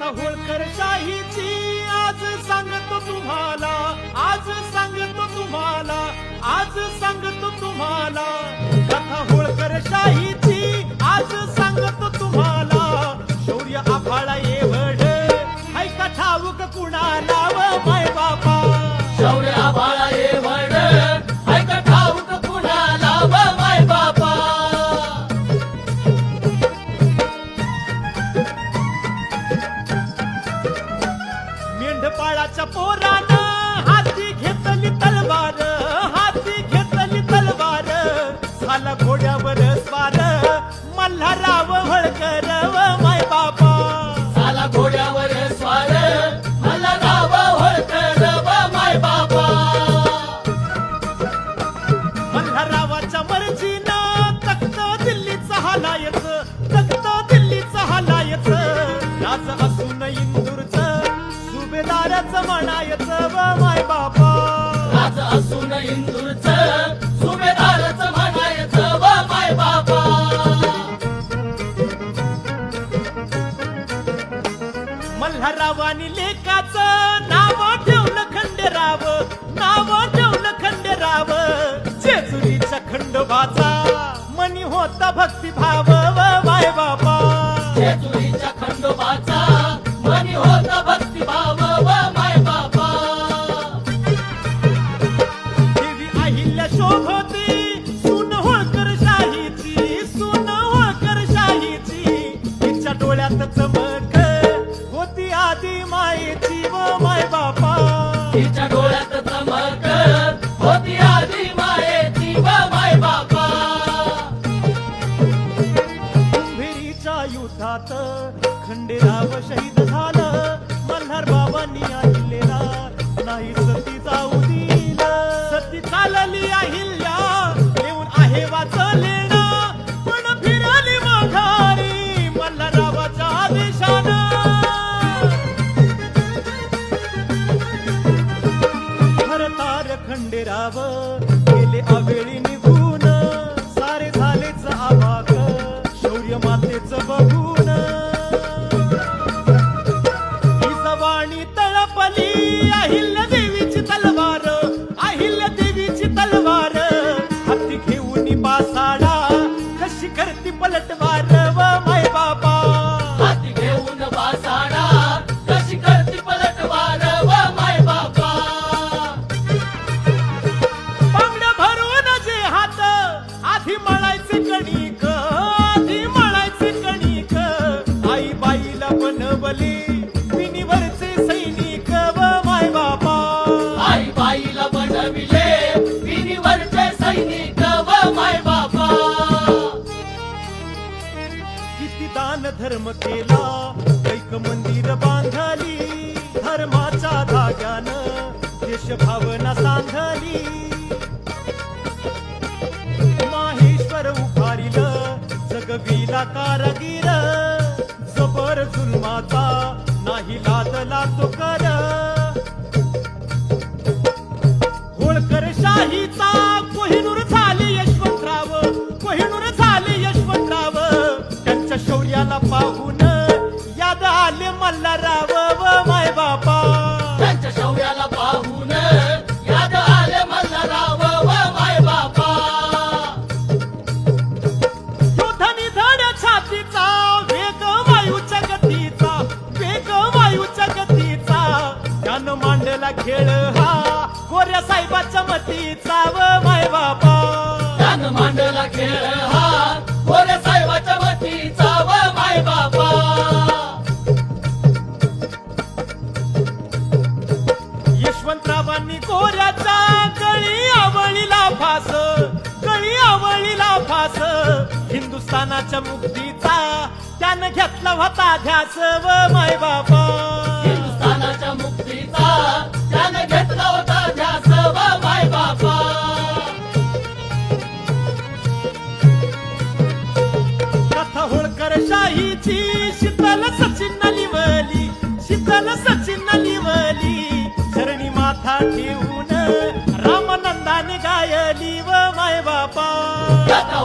कथा होळकर शाहीची आज सांगतो तुम्हाला आज सांगतो तुम्हाला आज सांगतो तुम्हाला. कथा होळकर शाही मेंढपाळाच्या पोरानं हाती घेतली तलवार हाती घेतली तलवार. झाला घोड्यावर स्वार मल्हाराव होळकर माय बाप सुभेदारच म्हणायच व माय बापा. राज असून इंदूरच सुभेदारच म्हणायचं व माय बापा. मल्हारावानी लेखाचं नाव ठेवलं खंडेराव नाव ठेवलं खंडेराव. जेजुरीच्या खंडोबाचा मनी होता भक्तिभाव. व डोळ्यात चमक होती आधी मायेची व माय बापा तिच्या डोळ्यात शौर्य मातेचं बघ. धर्म केला कैक मंदिर बांधली धर्माचा धाग्यानं देश भावना सांधली. माहेश्वर उभारिल जगविला कारागीर जबर जुलमाचा नाही लादला तो का मांडला खेळ हा गोऱ्या साहेबाच्या मतीचा व माय बापा. त्यान मांडला खेळ हा गोरे साहेबाच्या वतीचा व माय बापा. यशवंतरावांनी गोऱ्याचा गळी आवळीला फास गळी आवळीला फास. हिंदुस्थानाच्या मुक्तीचा त्यानं घेतला होता ध्यास व माय बापा. चल सचिन लिवली चरणी माथा ठेवून रामानंदाने गायली व माय बापा कथा